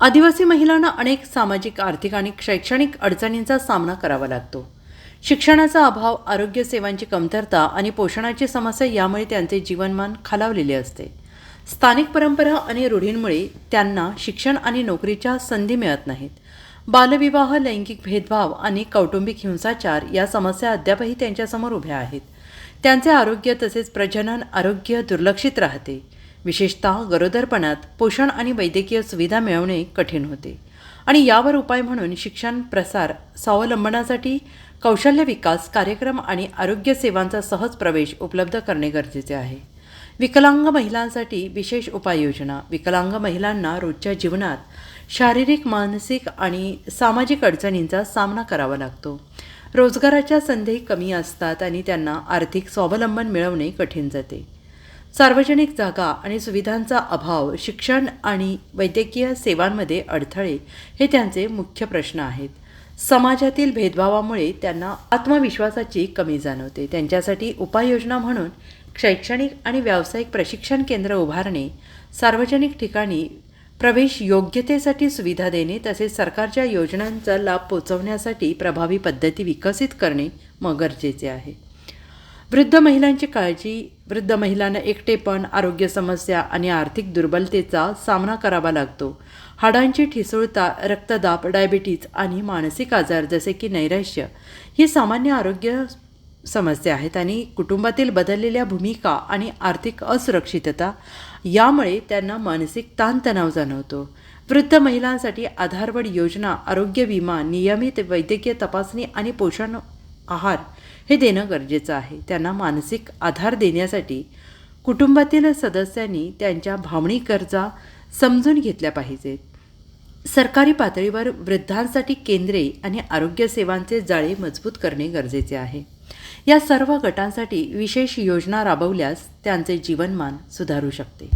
आदिवासी महिलांना अनेक सामाजिक आर्थिक आणि शैक्षणिक अडचणींचा सामना करावा लागतो. शिक्षणाचा अभाव आरोग्य सेवांची कमतरता आणि पोषणाची समस्या यामुळे त्यांचे जीवनमान खालावलेले असते. स्थानिक परंपरा आणि रूढींमुळे त्यांना शिक्षण आणि नोकरीच्या संधी मिळत नाहीत. बालविवाह लैंगिक भेदभाव आणि कौटुंबिक हिंसाचार या समस्या अद्यापही त्यांच्यासमोर उभ्या आहेत. त्यांचे आरोग्य तसेच प्रजनन आरोग्य दुर्लक्षित राहते. विशेषतः गरोदरपणात पोषण आणि वैद्यकीय सुविधा मिळवणे कठीण होते. आणि यावर उपाय म्हणून शिक्षण प्रसार स्वावलंबनासाठी कौशल्य विकास कार्यक्रम आणि आरोग्य सेवांचा सहज प्रवेश उपलब्ध करणे गरजेचे आहे. विकलांग महिलांसाठी विशेष उपाययोजना. विकलांग महिलांना रोजच्या जीवनात शारीरिक मानसिक आणि सामाजिक अडचणींचा सामना करावा लागतो. रोजगाराच्या संधी कमी असतात आणि त्यांना आर्थिक स्वावलंबन मिळवणे कठीण जाते. सार्वजनिक जागा आणि सुविधांचा अभाव शिक्षण आणि वैद्यकीय सेवांमध्ये अडथळे हे त्यांचे मुख्य प्रश्न आहेत. समाजातील भेदभावामुळे त्यांना आत्मविश्वासाची कमी जाणवते. त्यांच्यासाठी उपाययोजना म्हणून शैक्षणिक आणि व्यावसायिक प्रशिक्षण केंद्र उभारणे सार्वजनिक ठिकाणी प्रवेश योग्यतेसाठी सुविधा देणे तसेच सरकारच्या योजनांचा लाभ पोचवण्यासाठी प्रभावी पद्धती विकसित करणे मग गरजेचे आहे. वृद्ध महिलांची काळजी वृद्ध महिलांना एकटेपण आरोग्य समस्या आणि आर्थिक दुर्बलतेचा सामना करावा लागतो. हाडांची ठिसूळता रक्तदाब डायबिटीज आणि मानसिक आजार जसे की नैराश्य ही सामान्य आरोग्य समस्या आहेत आणि कुटुंबातील बदललेल्या भूमिका आणि आर्थिक असुरक्षितता यामुळे त्यांना मानसिक ताणतणाव जाणवतो. वृद्ध महिलांसाठी आधारवड योजना आरोग्य विमा नियमित वैद्यकीय तपासणी आणि पोषण आहार हे देणं गरजेचं आहे. त्यांना मानसिक आधार देण्यासाठी कुटुंबातील सदस्यांनी त्यांच्या भावनिक गरजा समजून घेतल्या पाहिजेत. सरकारी पातळीवर वृद्धांसाठी केंद्रे आणि आरोग्य सेवांचे जाळे मजबूत करणे गरजेचे आहे. या सर्व गटांसाठी विशेष योजना राबवल्यास त्यांचे जीवनमान सुधारू शकते.